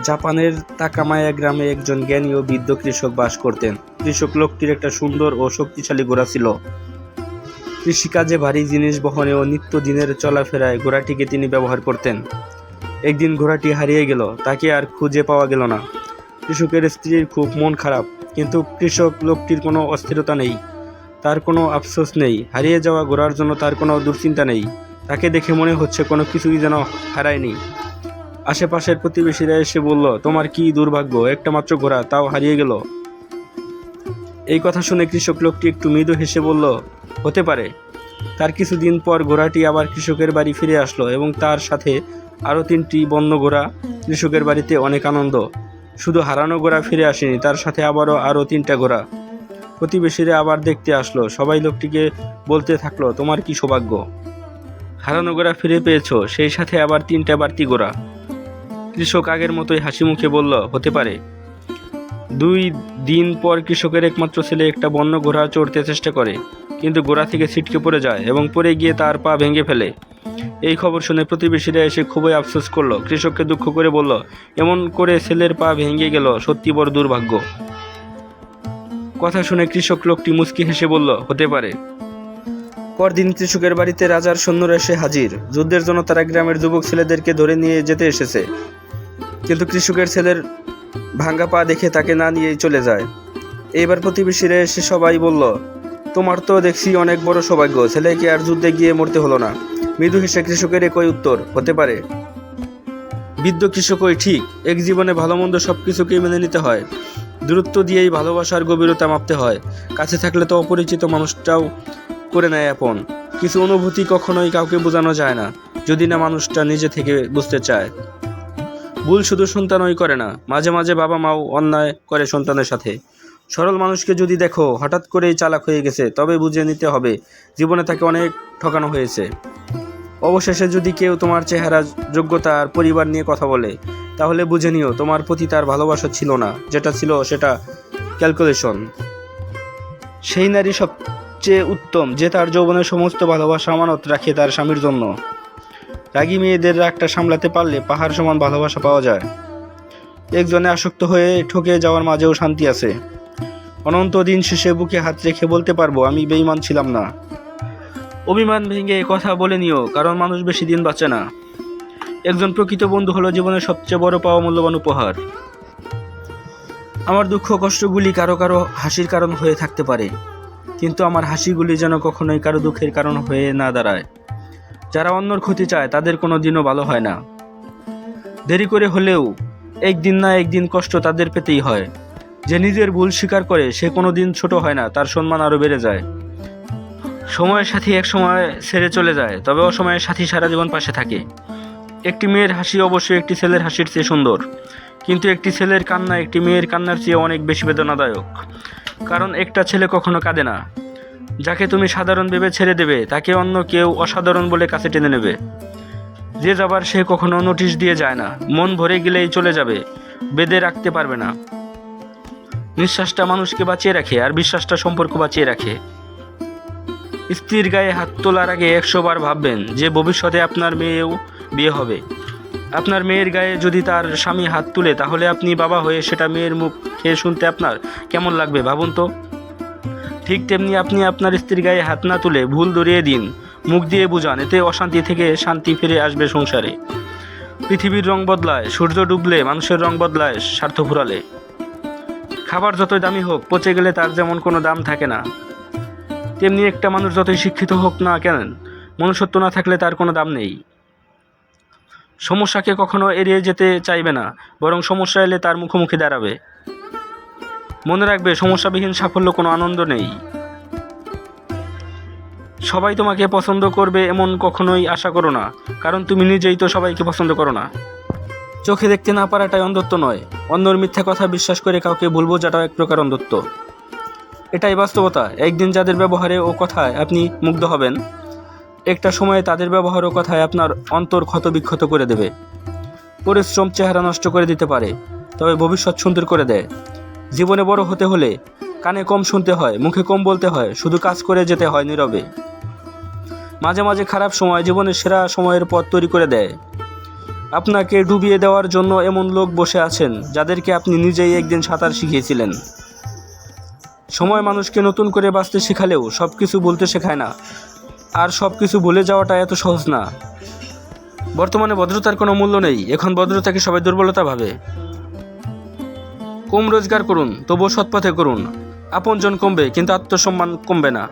জাপানের তাকামায়া গ্রামে একজন জ্ঞানী ও বৃদ্ধ কৃষক বাস করতেন। কৃষক লোকটির একটা সুন্দর ও শক্তিশালী ঘোড়া ছিল। কৃষিকাজে ভারী জিনিস বহনে ও নিত্যদিনের চলাফেরায় ঘোড়াটিকে তিনি ব্যবহার করতেন। একদিন ঘোড়াটি হারিয়ে গেল, তাকে আর খুঁজে পাওয়া গেল না। কৃষকের স্ত্রীর খুব মন খারাপ, কিন্তু কৃষক লোকটির কোনো অস্থিরতা নেই। তার কোনো আফসোস নেই, হারিয়ে যাওয়া ঘোড়ার জন্য তার কোনো দুশ্চিন্তা নেই। তাকে দেখে মনে হচ্ছে কোনো কিছুই যেন হারায়নি। আশেপাশের প্রতিবেশীরা এসে বলল, তোমার কি দুর্ভাগ্য? একটা মাত্র ঘোড়া, তাও হারিয়ে গেল। এই কথা শুনে কৃষক লোকটি একটু মৃদু হেসে বলল, হতে পারে। তার কিছুদিন পর ঘোড়াটি আবার কৃষকের বাড়ি ফিরে আসলো এবং তার সাথে আরও তিনটি বন্য ঘোড়া কৃষকের বাড়িতে অনেক আনন্দ। শুধু হারানো ঘোড়া ফিরে আসেনি, তার সাথে আবারও আরও তিনটা ঘোড়া। প্রতিবেশীরা আবার দেখতে আসলো। সবাই লোকটিকে বলতে থাকল, তোমার কি সৌভাগ্য? হারানো ঘোড়া ফিরে পেয়েছ, সেই সাথে আবার তিনটা বাড়তি ঘোড়া। কৃষক আগের মতোই হাসি মুখে বলল, হতে পারে। দুই দিন পর কৃষকের একমাত্র ছেলে একটা বন্য ঘোড়া চড়তে চেষ্টা করে, কিন্তু ঘোড়া থেকে ছিটকে পড়ে যায় এবং পড়ে গিয়ে তার পা ভেঙে ফেলে। এই খবর শুনে প্রতিবেশীরা এসে খুবই আফসোস করল। কৃষককে দুঃখ করে বলল, এমন করে ছেলের পা ভেঙে গেল, সত্যি বড় দুর্ভাগ্য। কথা শুনে কৃষক লোকটি মুচকি হেসে বলল, হতে পারে। পরদিন কৃষকের বাড়িতে রাজার সৈন্যরা এসে হাজির। যুদ্ধের জন্য তারা গ্রামের যুবক ছেলেদেরকে ধরে নিয়ে যেতে এসেছে। কিন্তু কৃষকের ছেলের ভাঙ্গা পা দেখে তাকে না নিয়েই চলে যায়। এইবার প্রতিবেশীরা এসে সবাই বলল, তোমার তো দেখছি অনেক বড় সৌভাগ্য, ছেলেকে আর যুদ্ধে গিয়ে মরতে হলো না। মৃদু হেসে কৃষকের একই উত্তর, হতে পারে। বৃদ্ধ কৃষকই ঠিক, এক জীবনে ভালো মন্দ সব কিছুকেই মেনে নিতে হয়। দূরত্ব দিয়েই ভালোবাসার গভীরতা মাপতে হয়। কাছে থাকলে তো অপরিচিত মানুষটাও করে নেয় আপন। কিছু অনুভূতি কখনোই কাউকে বোঝানো যায় না, যদি না মানুষটা নিজে থেকে বুঝতে চায়। ভুল শুধু সন্তানই করে না, মাঝে মাঝে বাবা মাও অন্যায় করে সন্তানের সাথে। সরল মানুষকে যদি দেখো, হঠাৎ করেই চালাক হয়ে গেছে, তবে বুঝে নিতে হবে, জীবনে তাকে অনেক ঠকানো হয়েছে। অবশেষে যদি কেউ তোমার চেহারা, যোগ্যতা আর পরিবার নিয়ে কথা বলে, তাহলে বুঝে নিও, তোমার প্রতি তার ভালোবাসা ছিল না, যেটা ছিল সেটা ক্যালকুলেশন। সেই নারী সবচেয়ে উত্তম, যে তার যৌবনের সমস্ত ভালোবাসা আমানত রাখে তার স্বামীর জন্য। রাগী মেয়েদের রাগটা সামলাতে পারলে পাহাড় সমান ভালোবাসা পাওয়া যায়। একজনে আসক্ত হয়ে ঠকে যাওয়ার মাঝেও শান্তি আছে। অনন্ত দিন শেষে বুকে হাত রেখে বলতে পারব, আমি বেইমান ছিলাম না। অভিমান ভেঙে কথা বলে নিও, কারণ মানুষ বেশি দিন বাঁচে না। একজন প্রকৃত বন্ধু হলো জীবনের সবচেয়ে বড় পাওয়া মূল্যবান উপহার। আমার দুঃখ কষ্টগুলি কারও কারও হাসির কারণ হয়ে থাকতে পারে, কিন্তু আমার হাসিগুলি যেন কখনোই কারও দুঃখের কারণ হয়ে না দাঁড়ায়। যারা অন্যর ক্ষতি চায়, তাদের কোনো দিনও ভালো হয় না। দেরি করে হলেও একদিন না একদিন কষ্ট তাদের পেতেই হয়। যে নিজের ভুল স্বীকার করে, সে কোনো দিন ছোট হয় না, তার সম্মান আরও বেড়ে যায়। সময়ের সাথী এক সময় ছেড়ে চলে যায়, তবে অসময়ের সাথী সারা জীবন পাশে থাকে। একটি মেয়ের হাসি অবশ্যই একটি ছেলের হাসির চেয়ে সুন্দর, কিন্তু একটি ছেলের কান্না একটি মেয়ের কান্নার চেয়ে অনেক বেশি বেদনাদায়ক। কারণ একটা ছেলে কখনো কাঁদে না। যাকে তুমি সাধারণ ভেবে ছেড়ে দেবে, তাকে অন্য কেউ অসাধারণ বলে কাছে টেনে নেবে। যে যাবার সে কখনো নোটিশ দিয়ে যায় না, মন ভরে গেলেই চলে যাবে, বেঁধে রাখতে পারবে না। নিঃশ্বাসটা মানুষকে বাঁচিয়ে রাখে আর বিশ্বাসটা সম্পর্ক বাঁচিয়ে রাখে। স্ত্রীর গায়ে হাত তোলার আগে একশো বার ভাববেন যে ভবিষ্যতে আপনার মেয়েও বিয়ে হবে। আপনার মেয়ের গায়ে যদি তার স্বামী হাত তুলে, তাহলে আপনি বাবা হয়ে সেটা মেয়ের মুখ খেয়ে শুনতে আপনার কেমন লাগবে ভাবুন তো? ঠিক তেমনি আপনি আপনার স্ত্রীর গায়ে হাত না তুলে ভুল ধরিয়ে দিন। মুখ দিয়ে বুঝান, এতে অশান্তি থেকে শান্তি ফিরে আসবে সংসারে। পৃথিবীর রং বদলায়, সূর্য ডুবলে মানুষের রং বদলায়, স্বার্থ ফুরালে। খাবার যতই দামি হোক, পচে গেলে তার যেমন কোনো দাম থাকে না। তেমনি একটা মানুষ যতই শিক্ষিত হোক না কেন, মনুষ্যত্ব না থাকলে তার কোনো দাম নেই। সমস্যাকে কখনো এড়িয়ে যেতে চাইবে না, বরং সমস্যা এলে তার মুখোমুখি দাঁড়াবে। মনে রাখবে, সমস্যাবিহীন সাফল্য কোনো আনন্দ নেই। সবাই তোমাকে পছন্দ করবে এমন কখনোই আশা করো না, কারণ তুমি নিজেই তো সবাইকে পছন্দ করো না। চোখে দেখতে না পারাটাই অন্ধত্ব নয়, অন্যর মিথ্যা কথা বিশ্বাস করে কাউকে ভুল বোঝাটাও এক প্রকার অন্ধত্ব। এটাই বাস্তবতা, একদিন যাদের ব্যবহারে ও কথায় আপনি মুগ্ধ হবেন, একটা সময়ে তাদের ব্যবহার ও কথায় আপনার অন্তর ক্ষত বিক্ষত করে দেবে। পরিশ্রম চেহারা নষ্ট করে দিতে পারে, তবে ভবিষ্যৎ সুন্দর করে দেয়। জীবনে বড় হতে হলে কানে কম শুনতে হয়, মুখে কম বলতে হয়, শুধু কাজ করে যেতে হয় নীরবে। মাঝে মাঝে খারাপ সময় জীবনের সেরা সময়ের পথ তৈরি করে দেয়। আপনাকে ডুবিয়ে দেওয়ার জন্য এমন লোক বসে আছেন, যাদেরকে আপনি নিজেই একদিন সাঁতার শিখিয়েছিলেন। সময় মানুষকে নতুন করে বাঁচতে শেখালেও সব কিছু বলতে শেখায় না। আর সব কিছু ভুলে যাওয়াটা এত সহজ না। বর্তমানে ভদ্রতার কোনো মূল্য নেই, এখন ভদ্রতাকে সবাই দুর্বলতা ভাবে। কম রোজগার করুন, তবুও সৎপথে করুন। আপনজন কমবে, কিন্তু আত্মসম্মান কমবে না।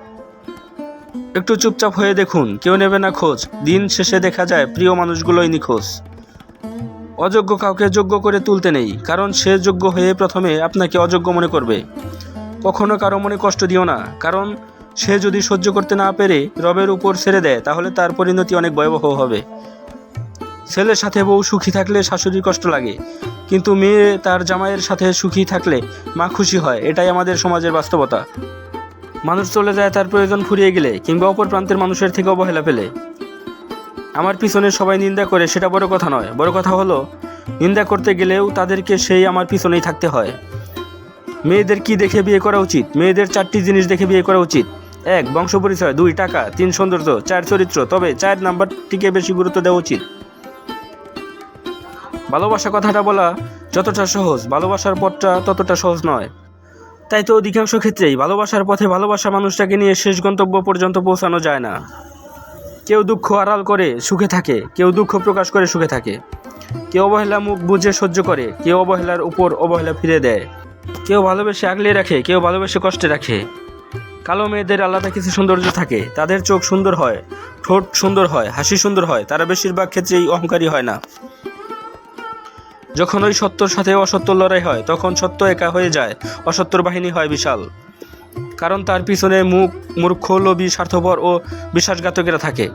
একটু চুপচাপ হয়ে দেখুন, কেউ নেবে না খোঁজ। দিন শেষে দেখা যায়, প্রিয় মানুষগুলোই নিখোঁজ। অযোগ্য কাউকে যোগ্য করে তুলতে নেই, কারণ সে যোগ্য হয়ে প্রথমে আপনাকে অযোগ্য মনে করবে। কখনো কারও মনে কষ্ট দিও না, কারণ সে যদি সহ্য করতে না পেরে রবের উপর ছেড়ে দেয়, তাহলে তার পরিণতি অনেক ভয়াবহ হবে। ছেলের সাথে বউ সুখী থাকলে শাশুড়ির কষ্ট লাগে। কিন্তু মেয়ে তার জামাইয়ের সাথে সুখী থাকলে মা খুশি হয়, এটাই আমাদের সমাজের বাস্তবতা। মানুষ চলে যায় তার প্রয়োজন ফুরিয়ে গেলে কিংবা অপর প্রান্তের মানুষের থেকে অবহেলা পেলে। আমার পিছনে সবাই নিন্দা করে, সেটা বড় কথা নয়। বড় কথা হলো, নিন্দা করতে গেলেও তাদেরকে সেই আমার পিছনেই থাকতে হয়। মেয়েদের কি দেখে বিয়ে করা উচিত? মেয়েদের চারটি জিনিস দেখে বিয়ে করা উচিত। এক, বংশ পরিচয়। দুই, টাকা। তিন, সৌন্দর্য। চার, চরিত্র। তবে চার নাম্বারটিকে বেশি গুরুত্ব দেওয়া উচিত। ভালোবাসা কথাটা বলা যতটা সহজ, ভালোবাসার পথটা ততটা সহজ নয়। তাই তো অধিকাংশ ক্ষেত্রেই ভালোবাসার পথে ভালোবাসা মানুষটাকে নিয়ে শেষ গন্তব্য পর্যন্ত পৌঁছানো যায় না। কেউ দুঃখ আড়াল করে সুখে থাকে, কেউ দুঃখ প্রকাশ করে সুখে থাকে। কেউ অবহেলা মুখ বুঝে সহ্য করে, কেউ অবহেলার উপর অবহেলা ফিরে দেয়। কেউ ভালোবেসে আগলে রাখে, কেউ ভালোবেসে কষ্টে রাখে। কালো মেয়েদের আলাদা কিছু সৌন্দর্য থাকে, তাদের চোখ সুন্দর হয়, ঠোঁট সুন্দর হয়, হাসি সুন্দর হয়, তারা বেশিরভাগ ক্ষেত্রেই অহংকারী হয় না। যখন ওই সত্যর সাথে অসত্যর লড়াই হয়, তখন সত্য একা হয়ে যায়, অসত্যর বাহিনী হয় বিশাল। কারণ তার পিছনে মুখ, মূর্খ, লোভী, স্বার্থপর ও বিশ্বাসঘাতকেরা থাকে।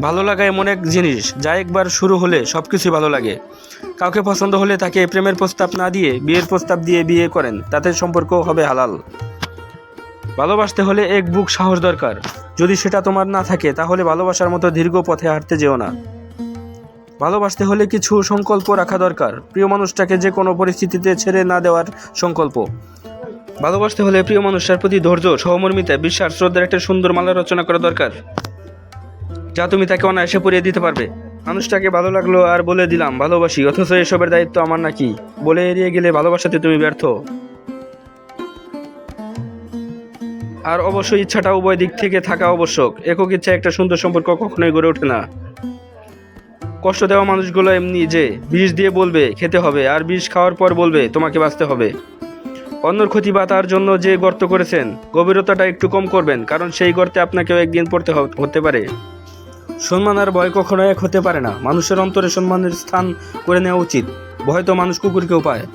ভালো লাগা এমন এক জিনিস, যা একবার শুরু হলে সব কিছুই ভালো লাগে। কাউকে পছন্দ হলে তাকে প্রেমের প্রস্তাব না দিয়ে, বিয়ের প্রস্তাব দিয়ে বিয়ে করেন, তাতে সম্পর্ক হবে হালাল। ভালোবাসতে হলে এক বুক সাহস দরকার। যদি সেটা তোমার না থাকে, তাহলে ভালোবাসার মতো দীর্ঘ পথে হাঁটতে যেও না। ভালোবাসতে হলে কিছু সংকল্প রাখা দরকার। প্রিয় মানুষটাকে যে কোনো পরিস্থিতিতে ছেড়ে না দেওয়ার সংকল্প। ভালোবাসতে হলে প্রিয় মানুষটার প্রতি ধৈর্য, সহমর্মিতা, বিশ্বাস, শ্রদ্ধার একটা সুন্দর মালা রচনা করা দরকার, যা তুমি তাকে অনায়াসে পরিয়ে দিতে পারবে। মানুষটাকে ভালো লাগল আর বলে দিলাম, ভালোবাসি, অথচ এসবের দায়িত্ব আমার নাকি? বলে এড়িয়ে গেলে ভালোবাসাতে তুমি ব্যর্থ। আর অবশ্যই ইচ্ছাটা উভয় দিক থেকে থাকা আবশ্যক। একক ইচ্ছা একটা সুন্দর সম্পর্ক কখনোই গড়ে ওঠে না। কষ্ট দেওয়া মানুষগুলো এমনি যে বিষ দিয়ে বলবে, খেতে হবে। আর বিষ খাওয়ার পর বলবে, তোমাকে বাঁচতে হবে। অন্যর ক্ষতি বা তার জন্য যে গর্ত করেছেন, গভীরতাটা একটু কম করবেন, কারণ সেই গর্তে আপনাকেও একদিন পড়তে হতে পারে। সম্মান আর ভয় কখনো এক হতে পারে না। মানুষের অন্তরে সম্মানের স্থান করে নেওয়া উচিত। ভয় তো মানুষ কুকুরকেও পায়।